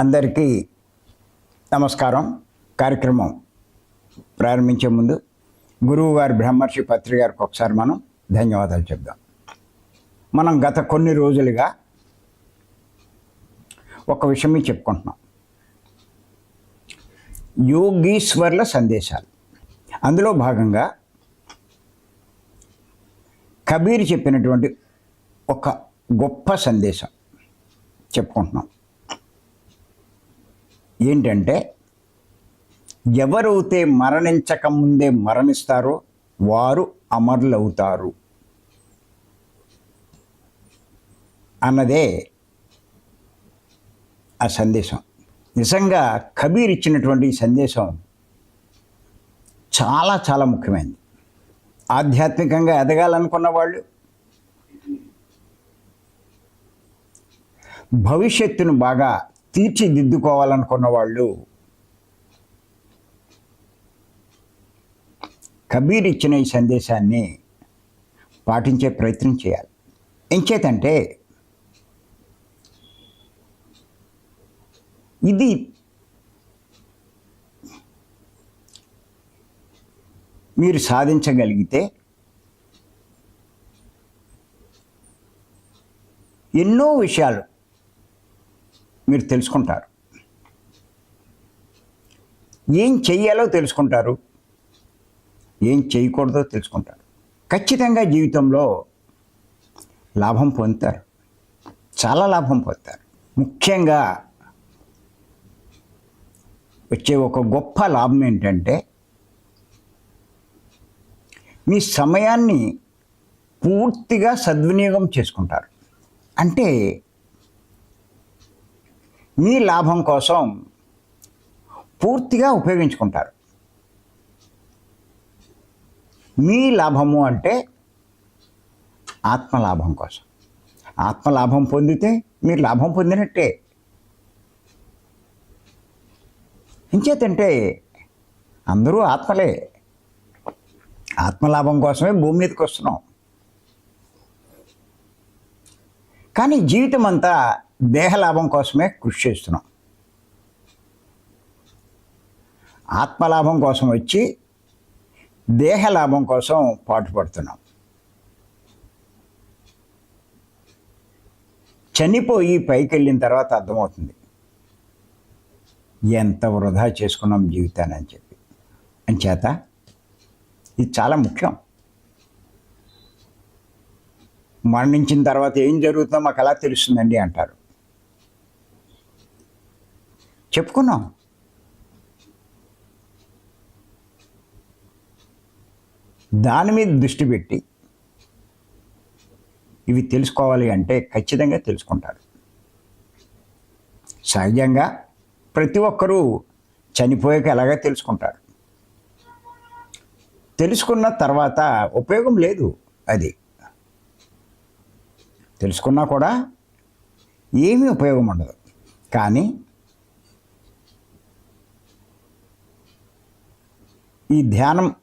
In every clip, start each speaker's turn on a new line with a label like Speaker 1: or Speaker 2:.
Speaker 1: అందరికీ నమస్కారం. కార్యక్రమం ప్రారంభించే ముందు గురువు గారి బ్రహ్మర్షి పత్రి గారికి ఒకసారి మనం ధన్యవాదాలు చెప్దాం. మనం గత కొన్ని రోజులుగా ఒక విషయం చెప్పుకుంటున్నాం. యోగీశ్వర్ల సందేశాలు. అందులో భాగంగా కబీర్ చెప్పినటువంటి ఒక గొప్ప సందేశం చెప్పుకుంటున్నాం. ఏంటంటే ఎవరైతే మరణించక ముందే మరణిస్తారో వారు అమరులవుతారు. అన్నదే ఆ సందేశం. నిజంగా కబీర్ ఇచ్చినటువంటి ఈ సందేశం చాలా చాలా ముఖ్యమైనది ఆధ్యాత్మికంగా ఎదగాలనుకున్న వాళ్ళు భవిష్యత్తును బాగా తీర్చిదిద్దుకోవాలనుకున్న వాళ్ళు కబీర్ ఇచ్చిన ఈ సందేశాన్ని పాటించే ప్రయత్నం చేయాలి. ఎంచేతంటే ఇది మీరు సాధించగలిగితే ఎన్నో విషయాలు మీరు తెలుసుకుంటారు. ఏం చెయ్యాలో తెలుసుకుంటారు. ఏం చేయకూడదో తెలుసుకుంటారు. ఖచ్చితంగా జీవితంలో లాభం పొందుతారు. చాలా లాభం పొందుతారు. ముఖ్యంగా వచ్చే ఒక గొప్ప లాభం ఏంటంటే మీ సమయాన్ని పూర్తిగా సద్వినియోగం చేసుకుంటారు. అంటే మీ లాభం కోసం పూర్తిగా ఉపయోగించుకుంటారు. మీ లాభము అంటే ఆత్మలాభం కోసం. ఆత్మలాభం పొందితే మీరు లాభం పొందినట్టే. ఇంచేతంటే అందరూ ఆత్మలే. ఆత్మలాభం కోసమే భూమి మీదకి వస్తున్నాం. కానీ జీవితం అంతా దేహలాభం కోసమే కృషి చేస్తున్నాం. ఆత్మలాభం కోసం వచ్చి దేహలాభం కోసం పాటుపడుతున్నాం. చనిపోయి పైకి వెళ్ళిన తర్వాత అర్థమవుతుంది. ఎంత వృధా చేసుకున్నాం జీవితాన్ని అని చెప్పి. అంచేత ఇది చాలా ముఖ్యం. మరణించిన తర్వాత ఏం జరుగుతుందో మాకు ఎలా తెలుస్తుందండి అంటారు. చెప్పుకున్నాం. దాని మీద దృష్టి పెట్టి ఇవి తెలుసుకోవాలి అంటే ఖచ్చితంగా తెలుసుకుంటారు. సహజంగా ప్రతి ఒక్కరూ చనిపోయాక ఎలాగా తెలుసుకుంటారు? తెలుసుకున్న తర్వాత ఉపయోగం లేదు అది. తెలుసుకున్నా కూడా ఏమీ ఉపయోగం ఉండదు. కానీ ఈ ధ్యానం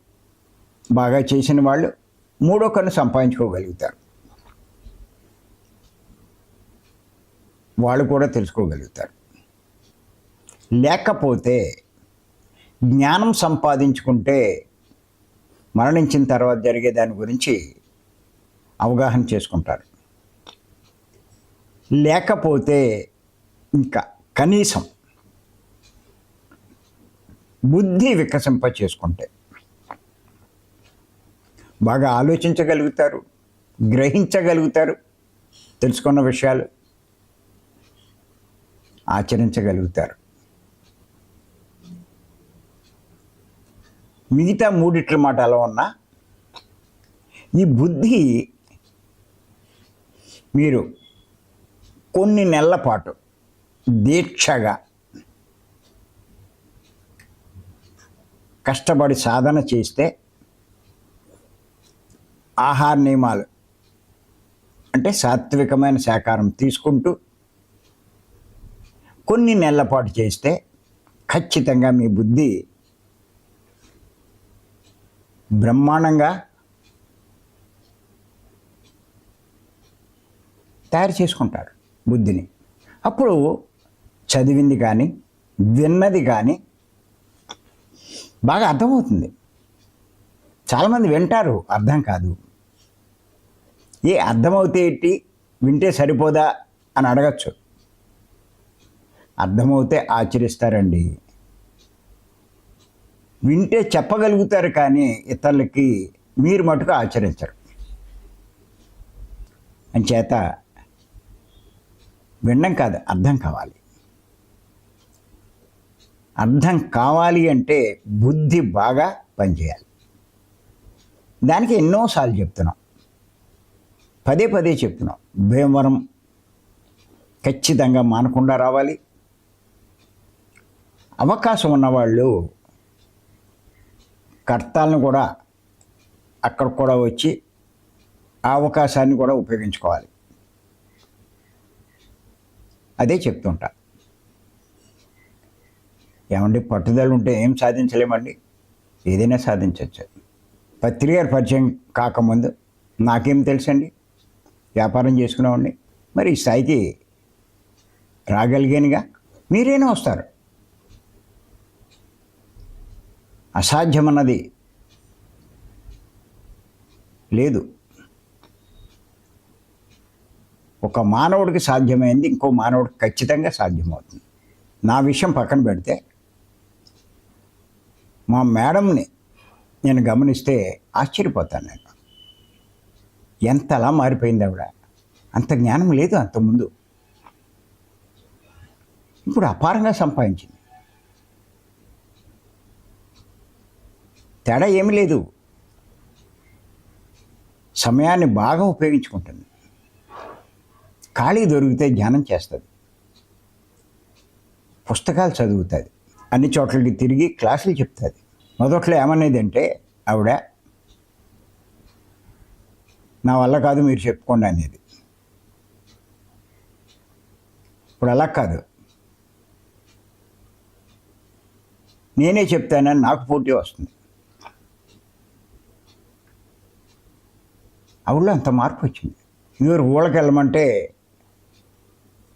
Speaker 1: బాగా చేసిన వాళ్ళు మూడో కన్ను సంపాదించుకోగలుగుతారు. వాళ్ళు కూడా తెలుసుకోగలుగుతారు. లేకపోతే జ్ఞానం సంపాదించుకుంటే మరణించిన తర్వాత జరిగే దాని గురించి అవగాహన చేసుకుంటారు. లేకపోతే ఇంకా కనీసం బుద్ధి వికసింప చేసుకుంటే బాగా ఆలోచించగలుగుతారు గ్రహించగలుగుతారు తెలుసుకున్న విషయాలు ఆచరించగలుగుతారు. మిగతా మూడిట్ల మాట అలా ఉన్నా ఈ బుద్ధి మీరు కొన్ని నెలల పాటు దీక్షగా కష్టపడి సాధన చేస్తే ఆహార నియమాలు అంటే సాత్వికమైన శాకారం తీసుకుంటూ కొన్ని నెలల పాటు చేస్తే ఖచ్చితంగా మీ బుద్ధి బ్రహ్మాండంగా తయారు చేసుకుంటారు బుద్ధిని. అప్పుడు చదివింది కానీ విన్నది కానీ బాగా అర్థమవుతుంది. చాలామంది వింటారు అర్థం కాదు. ఏ అర్థమవుతే ఏంటి? వింటే సరిపోదా అని అడగచ్చు. అర్థమవుతే ఆచరిస్తారండి. వింటే చెప్పగలుగుతారు కానీ ఇతరులకి మీరు మటుకు ఆచరించరు. అంచేత వినడం కాదు అర్థం కావాలి. అర్థం కావాలి అంటే బుద్ధి బాగా పనిచేయాలి. దానికి ఎన్నోసార్లు చెప్తున్నాం. పదే పదే చెప్తున్నాం. భీమవరం ఖచ్చితంగా మానకుండా రావాలి. అవకాశం ఉన్నవాళ్ళు కర్తాలను కూడా అక్కడ కూడా వచ్చి ఆ అవకాశాన్ని కూడా ఉపయోగించుకోవాలి. అదే చెప్తుంటా. ఏమండి పట్టుదల ఉంటే ఏం సాధించలేమండి? ఏదైనా సాధించవచ్చు పత్రికారు పరిచయం కాకముందు నాకేం తెలుసండి? వ్యాపారం చేసుకునేవాడిని. మరి ఈ స్థాయికి రాగలిగానుగా మీరైనా వస్తారు. అసాధ్యమన్నది లేదు. ఒక మానవుడికి సాధ్యమైంది ఇంకో మానవుడికి ఖచ్చితంగా సాధ్యమవుతుంది. నా విషయం పక్కన పెడితే మా మేడంని నేను గమనిస్తే ఆశ్చర్యపోతాను నేను. ఎంతలా మారిపోయింది ఆవిడ? అంత జ్ఞానం లేదు అంతకుముందు ఇప్పుడు అపారంగా సంపాదించింది. తేడా ఏమీ లేదు. సమయాన్ని బాగా ఉపయోగించుకుంటుంది. ఖాళీ దొరికితే ధ్యానం చేస్తుంది. పుస్తకాలు చదువుతుంది. అన్ని చోట్లకి తిరిగి క్లాసులు చెప్తుంది. మొదట్లో ఏమనేది అంటే ఆవిడ నా వల్ల కాదు మీరు చెప్పుకోండి అనేది. ఇప్పుడు అలా కాదు. నేనే చెప్తానని నాకు పోటీ వస్తుంది. ఆవిడలో అంత మార్పు వచ్చింది. ఇదివరకు ఊళ్ళకి వెళ్ళమంటే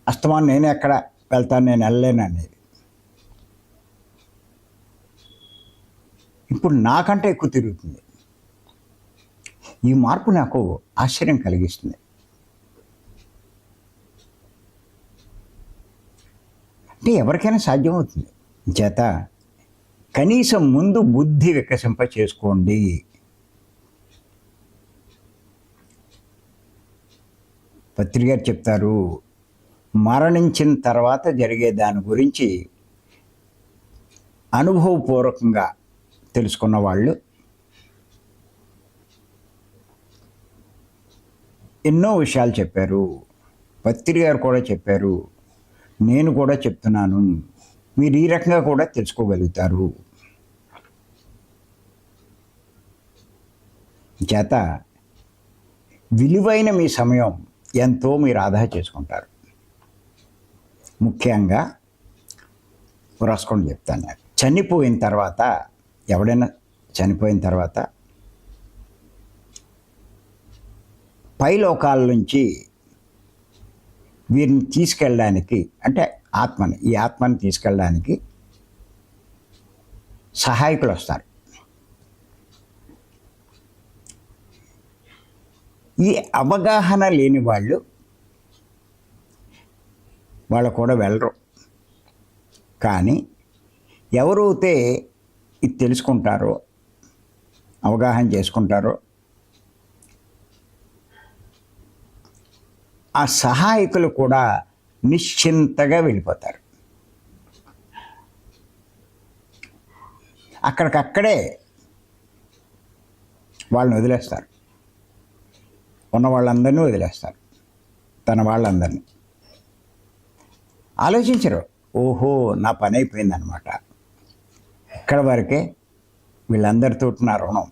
Speaker 1: అస్తమాన్ నేను ఎక్కడ వెళ్తాను నేను వెళ్ళలేను అనేది. ఇప్పుడు నాకంటే ఎక్కువ తిరుగుతుంది. ఈ మార్పు నాకు ఆశ్చర్యం కలిగిస్తుంది. అంటే ఎవరికైనా సాధ్యమవుతుంది. చేత కనీసం ముందు బుద్ధి వికసింప చేసుకోండి. పత్రిక చెప్తారు మరణించిన తర్వాత జరిగే దాని గురించి అనుభవపూర్వకంగా తెలుసుకున్న వాళ్ళు. ఎన్నో విషయాలు చెప్పారు. పత్రి గారు కూడా చెప్పారు. నేను కూడా చెప్తున్నాను. మీరు ఈ రకంగా కూడా తెలుసుకోగలుగుతారు. చేత విలువైన మీ సమయం ఎంతో మీరు ఆదా చేసుకుంటారు. ముఖ్యంగా రాసుకొని చెప్తాను. చనిపోయిన తర్వాత ఎవడైనా చనిపోయిన తర్వాత పైలోకాల నుంచి వీరిని తీసుకెళ్ళడానికి అంటే ఆత్మని ఈ ఆత్మని తీసుకెళ్ళడానికి సహాయకులు వస్తారు. ఈ అవగాహన లేని వాళ్ళు వాళ్ళు కూడా వెళ్ళరు. కానీ ఎవరైతే ఇది తెలుసుకుంటారో అవగాహన చేసుకుంటారో. ఆ సహాయకులు కూడా నిశ్చింతగా వెళ్ళిపోతారు. అక్కడికక్కడే వాళ్ళని వదిలేస్తారు. ఉన్న వాళ్ళందరినీ వదిలేస్తారు. తన వాళ్ళందరినీ. ఆలోచించరు. ఓహో నా పని అయిపోయిందనమాట ఇక్కడ వరకే వీళ్ళందరితో నా రుణం.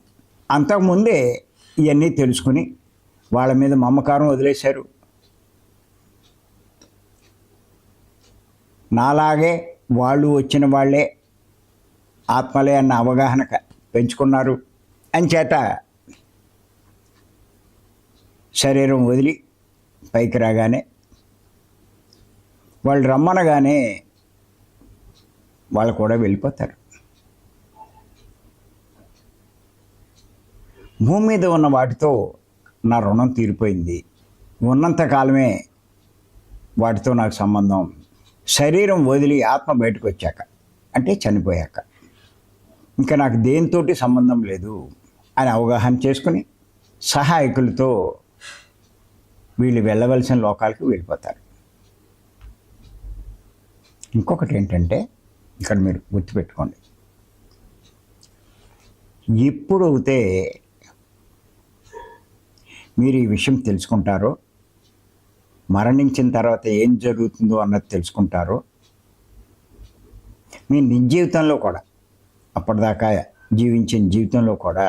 Speaker 1: అంతకుముందే ఇవన్నీ తెలుసుకుని వాళ్ళ మీద మమకారం వదిలేశారు. నాలాగే వాళ్ళు వచ్చిన వాళ్ళే ఆత్మలే అన్న అవగాహన పెంచుకున్నారు పెంచుకున్నారు. అంచేత శరీరం వదిలి పైకి రాగానే వాళ్ళు రమ్మనగానే వాళ్ళు కూడా వెళ్ళిపోతారు. భూమి మీద ఉన్న వాటితో నా రుణం తీరిపోయింది. ఉన్నంత కాలమే వాటితో నాకు సంబంధం. శరీరం వదిలి ఆత్మ బయటకు వచ్చాక అంటే చనిపోయాక. ఇంకా నాకు దేనితోటి సంబంధం లేదు అని అవగాహన చేసుకుని సహాయకులతో వీళ్ళు వెళ్ళవలసిన లోకాలకు వెళ్ళిపోతారు. ఇంకొకటి ఏంటంటే ఇక్కడ మీరు గుర్తుపెట్టుకోండి. ఎప్పుడైతే మీరు ఈ విషయం తెలుసుకుంటారో మరణించిన తర్వాత ఏం జరుగుతుందో అన్నది తెలుసుకుంటారో మీ నిజ జీవితంలో కూడా అప్పటిదాకా జీవించిన జీవితంలో కూడా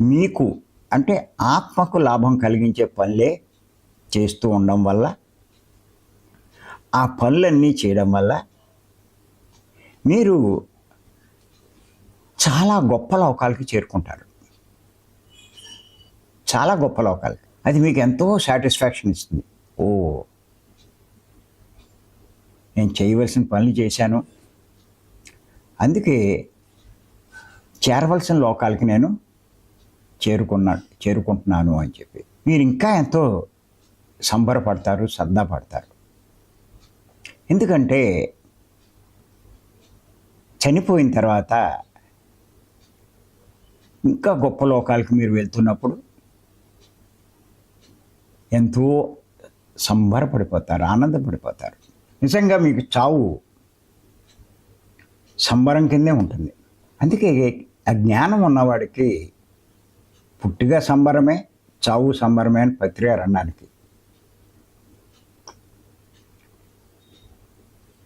Speaker 1: మీకు అంటే ఆత్మకు లాభం కలిగించే పనులే చేస్తూ ఉండడం వల్ల ఆ పనులన్నీ చేయడం వల్ల మీరు చాలా గొప్ప లోకాలకి చేరుకుంటారు. చాలా గొప్ప లోకాలు. అది మీకు ఎంతో సాటిస్ఫాక్షన్ ఇస్తుంది. ఓ. నేను చేయవలసిన పనులు చేశాను. అందుకే చేరవలసిన లోకాలకి నేను చేరుకున్నా చేరుకుంటున్నాను అని చెప్పి. మీరు ఇంకా ఎంతో సంబరపడతారు సరదాపడతారు ఎందుకంటే చనిపోయిన తర్వాత ఇంకా గొప్ప లోకాలకు మీరు వెళ్తున్నప్పుడు ఎంతో సంబరపడిపోతారు ఆనందపడిపోతారు. నిజంగా మీకు చావు సంబరం కిందే ఉంటుంది. అందుకే ఆ జ్ఞానం ఉన్నవాడికి పుట్టిగా సంబరమే చావు సంబరమే అని పత్రికారు అన్నానికి.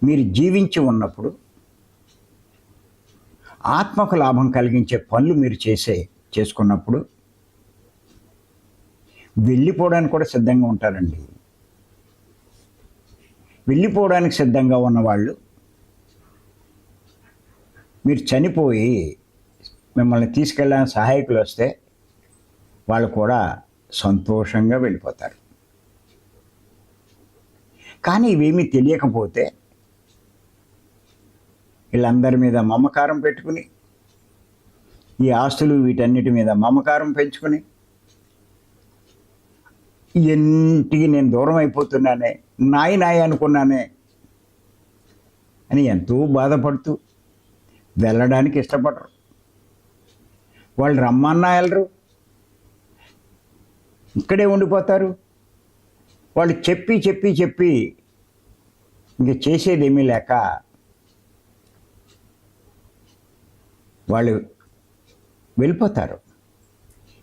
Speaker 1: మీరు జీవించి ఉన్నప్పుడు ఆత్మకు లాభం కలిగించే పనులు మీరు చేసే చేసుకున్నప్పుడు వెళ్ళిపోవడానికి కూడా సిద్ధంగా ఉంటారండి. వెళ్ళిపోవడానికి సిద్ధంగా ఉన్నవాళ్ళు మీరు చనిపోయి మిమ్మల్ని తీసుకెళ్ళడానికి సహాయకులు వస్తే వాళ్ళు కూడా సంతోషంగా వెళ్ళిపోతారు. కానీ ఇవేమీ తెలియకపోతే వీళ్ళందరి మీద మమకారం పెట్టుకుని ఈ ఆస్తులు వీటన్నిటి మీద మమకారం పెంచుకుని ఇంటికి నేను దూరం అయిపోతున్నానే నాయి నాయి అనుకున్నానే అని ఎంతో బాధపడుతూ వెళ్ళడానికి ఇష్టపడరు. వాళ్ళు రమ్మన్నా వెళ్ళరు. ఇక్కడే ఉండిపోతారు. వాళ్ళు చెప్పి చెప్పి చెప్పి ఇంక చేసేదేమీ లేక వాళ్ళు వెళ్ళిపోతారు.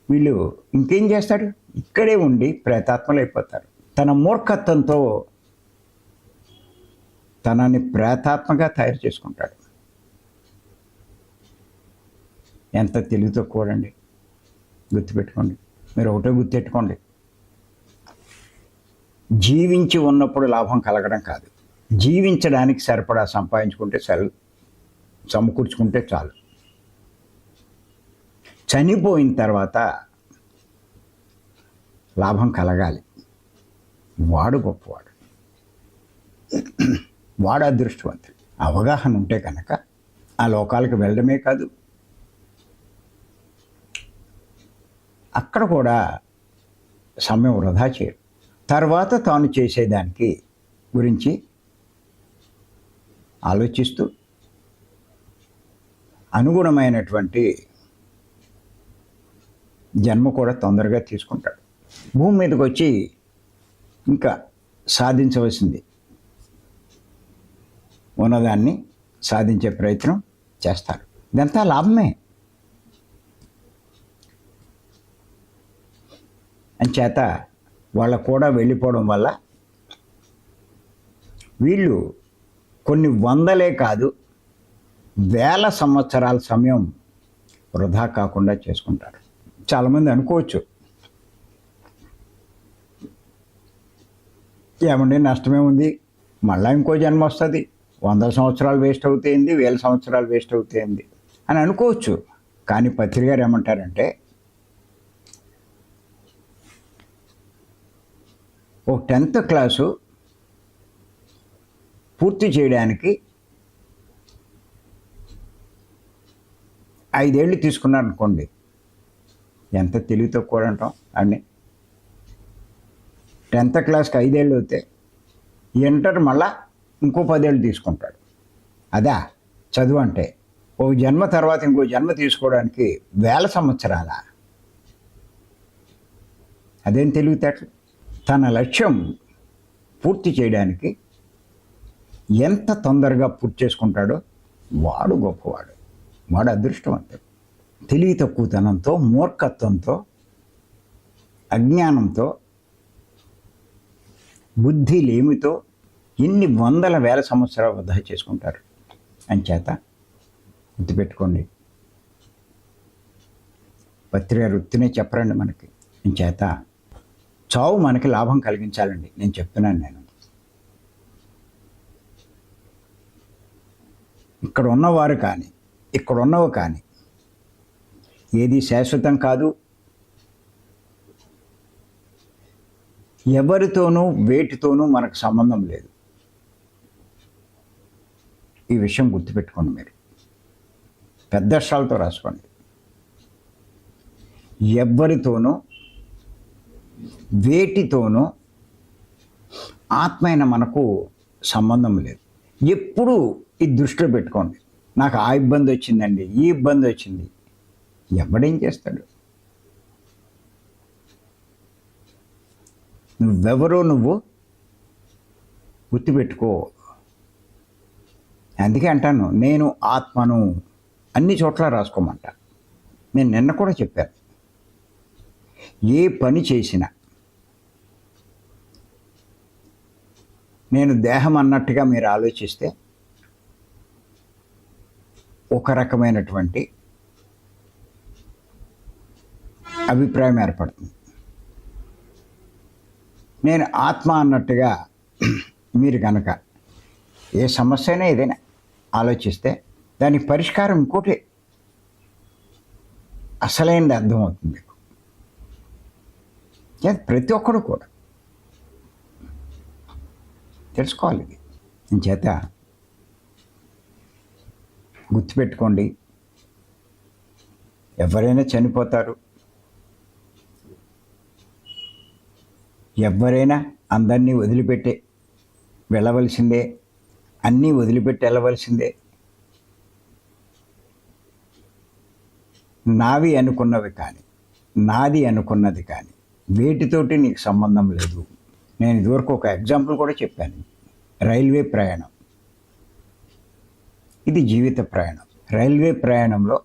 Speaker 1: వీళ్ళు ఇంకేం చేస్తారు? ఇక్కడే ఉండి ప్రేతాత్మలైపోతారు. తన మూర్ఖత్వంతో తనని ప్రేతాత్మగా తయారు చేసుకుంటాడు. ఎంత తెలివితో కూడండి గుర్తుపెట్టుకోండి. మీరు ఒకటే గుర్తెట్టుకోండి జీవించి ఉన్నప్పుడు లాభం కలగడం కాదు. జీవించడానికి సరిపడా సంపాదించుకుంటే సరి సమకూర్చుకుంటే చాలు. చనిపోయిన తర్వాత లాభం కలగాలి. వాడు గొప్పవాడు. వాడు అదృష్టవంతుడు. అవగాహన ఉంటే కనుక ఆ లోకాలకు వెళ్ళడమే కాదు. అక్కడ కూడా సమయం వృధా చేయరు తర్వాత తాను చేసేదానికి గురించి ఆలోచిస్తూ అనుగుణమైనటువంటి జన్మ కూడా తొందరగా తీసుకుంటాడు. భూమి మీదకి వచ్చి ఇంకా సాధించవలసింది. ఉన్నదాన్ని సాధించే ప్రయత్నం చేస్తారు. ఇదంతా లాభమే. అంచేత వాళ్ళ కూడా వెళ్ళిపోవడం వల్ల వీళ్ళు కొన్ని వందలే కాదు వేల సంవత్సరాల సమయం వృధా కాకుండా చేసుకుంటారు. చాలామంది అనుకోవచ్చు ఏమండి నష్టమే ఉంది. మళ్ళీ ఇంకో జన్మ వస్తుంది. వందల సంవత్సరాలు వేస్ట్ అవుతాయింది వేల సంవత్సరాలు వేస్ట్ అవుతాయింది అని అనుకోవచ్చు. కానీ పత్రికారు ఏమంటారంటే ఓ టెన్త్ క్లాసు పూర్తి చేయడానికి ఐదేళ్ళు తీసుకున్నారనుకోండి. ఎంత తెలివితో కూడా అంటాం అన్నీ టెన్త్ క్లాస్కి ఐదేళ్ళు అయితే ఇంటర్ మళ్ళా ఇంకో పదేళ్ళు తీసుకుంటాడు. అదా? చదువు అంటే. ఓ జన్మ తర్వాత ఇంకో జన్మ తీసుకోవడానికి వేల సంవత్సరాల. అదేం తెలివితేటలు? తన లక్ష్యం పూర్తి చేయడానికి ఎంత తొందరగా పూర్తి చేసుకుంటాడో వాడు గొప్పవాడు. వాడు అదృష్టవంతుడు. తెలివి తక్కువతనంతో మూర్ఖత్వంతో అజ్ఞానంతో బుద్ధి లేమితో ఎన్ని వందల వేల సంవత్సరాలు వృధా చేసుకుంటారు. అంచేత గుర్తుపెట్టుకోండి. పత్రిక వృత్తినే చెప్పరండి మనకి. అంచేత చావు మనకి లాభం కలిగించాలండి. నేను చెప్తున్నాను నేను. ఇక్కడ ఉన్నవారు కానీ ఇక్కడ ఉన్నవి కానీ ఏది శాశ్వతం కాదు ఎవరితోనూ వేటితోనూ మనకు సంబంధం లేదు. ఈ విషయం గుర్తుపెట్టుకోండి మీరు. పెద్ద అక్షరాలతో రాసుకోండి. ఎవ్వరితోనూ వేటితోనూ ఆత్మైన మనకు సంబంధం లేదు. ఎప్పుడూ ఈ దృష్టిలో పెట్టుకోండి. నాకు ఆ ఇబ్బంది వచ్చిందండి ఈ ఇబ్బంది వచ్చింది. ఎవడేం చేస్తాడు? నువ్వెవరో నువ్వు గుర్తుపెట్టుకో. అందుకే అంటాను నేను ఆత్మను అన్ని చోట్ల రాసుకోమంట. నేను నిన్న కూడా చెప్పాను. ఏ పని చేసినా నేను దేహం అన్నట్టుగా మీరు ఆలోచిస్తే ఒక రకమైనటువంటి అభిప్రాయం ఏర్పడుతుంది. నేను ఆత్మ అన్నట్టుగా మీరు కనుక ఏ సమస్య అయినా ఏదైనా ఆలోచిస్తే దానికి పరిష్కారం ఇంకోటి అసలైనది అర్థమవుతుంది మీకు. ప్రతి ఒక్కరు కూడా. తెలుసుకోవాలి ఇది. చేత గుర్తుపెట్టుకోండి. ఎవరైనా చనిపోతారు. ఎవరైనా అందరినీ వదిలిపెట్టి వెళ్ళవలసిందే అన్నీ వదిలిపెట్టి వెళ్ళవలసిందే. నావి అనుకున్నవి కానీ నాది అనుకున్నది కానీ వేటితోటి నీకు సంబంధం లేదు. నేను ఇదివరకు ఒక ఎగ్జాంపుల్ కూడా చెప్పాను. రైల్వే ప్రయాణం. ఇది జీవిత ప్రయాణం. రైల్వే ప్రయాణంలో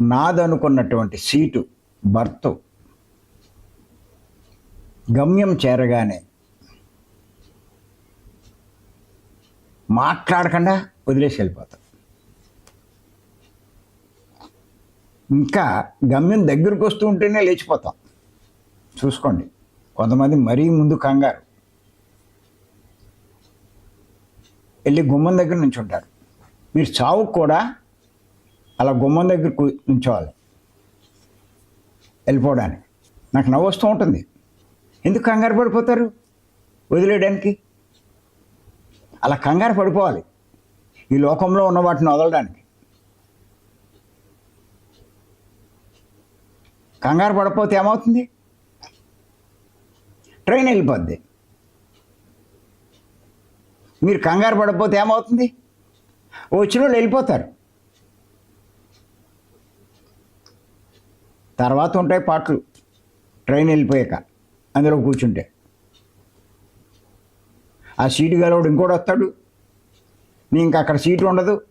Speaker 1: నాదనుకున్నటువంటి సీటు బర్త్ గమ్యం చేరగానే మాట్లాడకుండా వదిలేసి వెళ్ళిపోతాం. ఇంకా గమ్యం దగ్గరకు వస్తూ ఉంటేనే లేచిపోతాం. చూసుకోండి కొంతమంది మరీ ముందు కంగారు. వెళ్ళి గుమ్మం దగ్గర నుంచి ఉంటారు మీరు చావు కూడా అలా గుమ్మం దగ్గర కూ- నుంచోవాలి. వెళ్ళిపోవడానికి. నాకు నవ్వు వస్తూ ఉంటుంది. ఎందుకు కంగారు పడిపోతారు? వదిలేయడానికి? అలా కంగారు పడిపోవాలి. ఈ లోకంలో ఉన్న వాటిని వదలడానికి. కంగారు పడిపోతే ఏమవుతుంది? ట్రైన్ వెళ్ళిపోద్ది. మీరు కంగారు పడిపోతే ఏమవుతుంది? వచ్చిన వాళ్ళు వెళ్ళిపోతారు. తర్వాత ఉంటాయి పాటలు. ట్రైన్ వెళ్ళిపోయాక. అందులో కూర్చుంటే. ఆ సీటు గలవాడు ఇంకోటి వస్తాడు. నీ ఇంకా అక్కడ సీటు ఉండదు.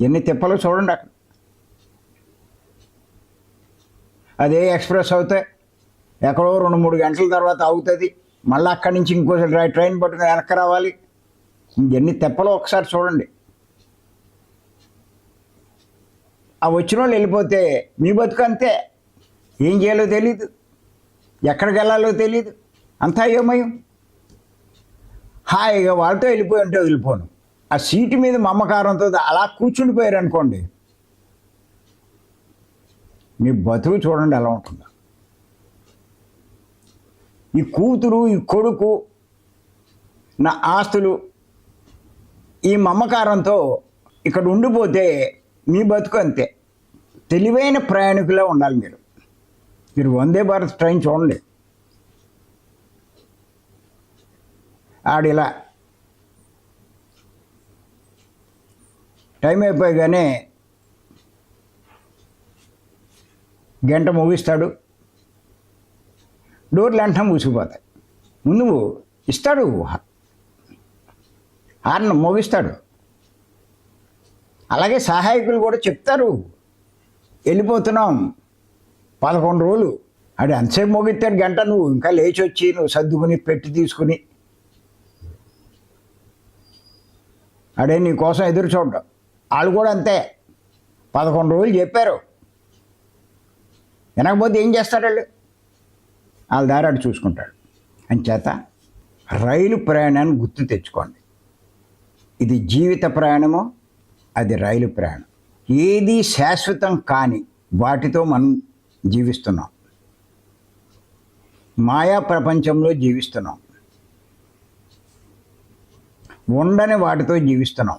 Speaker 1: ఎన్ని తిప్పలు చూడండి అక్కడ. అదే ఎక్స్ప్రెస్ అవుతాయి. ఎక్కడో రెండు మూడు గంటల తర్వాత అవుతుంది మళ్ళీ అక్కడి నుంచి ఇంకోసారి ట్రైన్ పట్టుకుని వెనక్కి రావాలి. ఎన్ని తెప్పలో ఒకసారి చూడండి. ఆ వచ్చిన వాళ్ళు వెళ్ళిపోతే మీ బతుకు అంతే ఏం చేయాలో తెలీదు. ఎక్కడికి వెళ్ళాలో తెలియదు అంతా అయోమయం హాయిగా వాళ్ళతో వెళ్ళిపోయి ఉంటే వెళ్ళిపోను. ఆ సీటు మీద మమ్మకారంతో అలా కూర్చుండిపోయారు అనుకోండి మీ బతుకు చూడండి ఎలా ఉంటుందో. ఈ కూతురు ఈ కొడుకు నా ఆస్తులు ఈ మమ్మకారంతో ఇక్కడ ఉండిపోతే మీ బతుకు అంతే. తెలివైన ప్రయాణికులా ఉండాలి మీరు. మీరు వందే భారత్ ట్రైన్ చూడండి. ఆడిలా. టైం అయిపోయగానే గంట ముగిస్తాడు. డోర్లు వెంటనే మూసుకుపోతాయి. ముందు ఇస్తాడు హార్న్ మోగిస్తాడు. అలాగే సహాయకులు కూడా చెప్తారు. వెళ్ళిపోతున్నాం. పదకొండు రోజులు. ఆడు ఎంతసేపు మోగిస్తాడు గంట? నువ్వు ఇంకా లేచి వచ్చి నువ్వు సర్దుకుని పెట్టి తీసుకుని. అడే నీ కోసం ఎదురు చూడడం. వాళ్ళు కూడా అంతే. పదకొండు రోజులు చెప్పారు. వినకపోతే ఏం చేస్తాడు వాళ్ళు? వాళ్ళ దారాడు చూసుకుంటాడు. అంచేత రైలు ప్రయాణాన్ని గుర్తు తెచ్చుకోండి. ఇది జీవిత ప్రయాణము అది రైలు ప్రయాణం. ఏది శాశ్వతం కాని వాటితో మనం జీవిస్తున్నాం. మాయా ప్రపంచంలో జీవిస్తున్నాం. ఉండని వాటితో జీవిస్తున్నాం.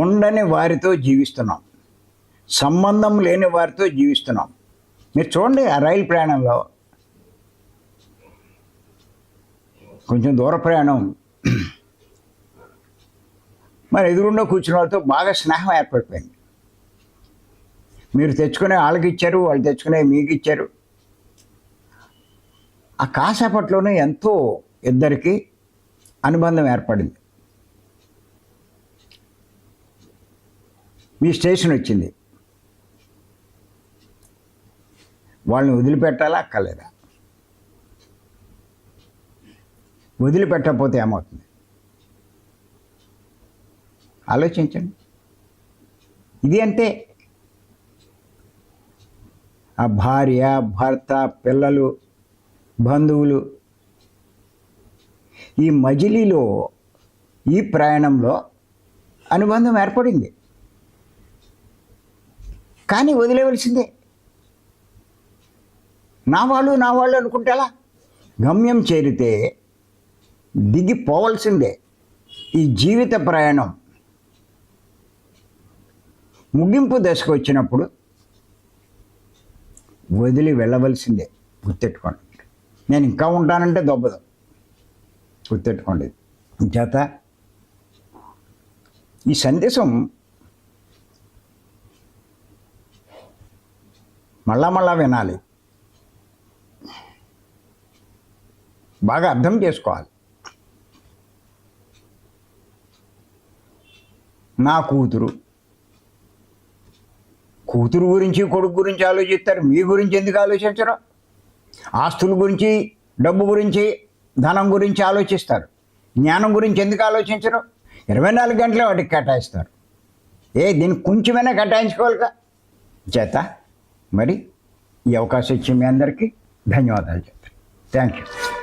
Speaker 1: ఉండని వారితో జీవిస్తున్నాం. సంబంధం లేని వారితో జీవిస్తున్నాం. మీరు చూడండి ఆ రైలు ప్రయాణంలో. కొంచెం దూర ప్రయాణం. మరి ఎదురుండా కూర్చున్న వాళ్ళతో బాగా స్నేహం ఏర్పడిపోయింది. మీరు తెచ్చుకునే వాళ్ళకి ఇచ్చారు వాళ్ళు తెచ్చుకునే మీకు ఇచ్చారు. ఆ కాసేపట్లోనే ఎంతో ఇద్దరికి అనుబంధం ఏర్పడింది. మీ స్టేషన్ వచ్చింది. వాళ్ళని వదిలిపెట్టాలా అక్కర్లేదా? వదిలిపెట్టకపోతే ఏమవుతుంది? ఆలోచించండి. ఇది అంటే ఆ భార్య భర్త పిల్లలు బంధువులు. ఈ మజిలీలో ఈ ప్రయాణంలో అనుబంధం ఏర్పడింది. కానీ వదిలేవలసిందే. నా వాళ్ళు నా వాళ్ళు అనుకుంటే అలా గమ్యం చేరితే దిగిపోవలసిందే ఈ జీవిత ప్రయాణం. ముగింపు దశకు వచ్చినప్పుడు వదిలి వెళ్ళవలసిందే. గుర్తెట్టుకోండి నేను ఇంకా ఉంటానంటే దొబ్బదు. గుర్తెట్టుకోండి చేత ఈ సందేశం మళ్ళా మళ్ళా వినాలి. బాగా అర్థం చేసుకోవాలి. నా కూతురు కూతురు గురించి కొడుకు గురించి ఆలోచిస్తారు. మీ గురించి ఎందుకు ఆలోచించరు? ఆస్తుల గురించి డబ్బు గురించి ధనం గురించి ఆలోచిస్తారు. జ్ఞానం గురించి ఎందుకు ఆలోచించరు? ఇరవై నాలుగు గంటలే వాటికి కేటాయిస్తారు. ఏ దీనికి కొంచెమైనా కేటాయించుకోవాలిగా? చేత. మరి ఈ అవకాశం ఇచ్చి మీ అందరికీ ధన్యవాదాలు చెప్తాను. Thank you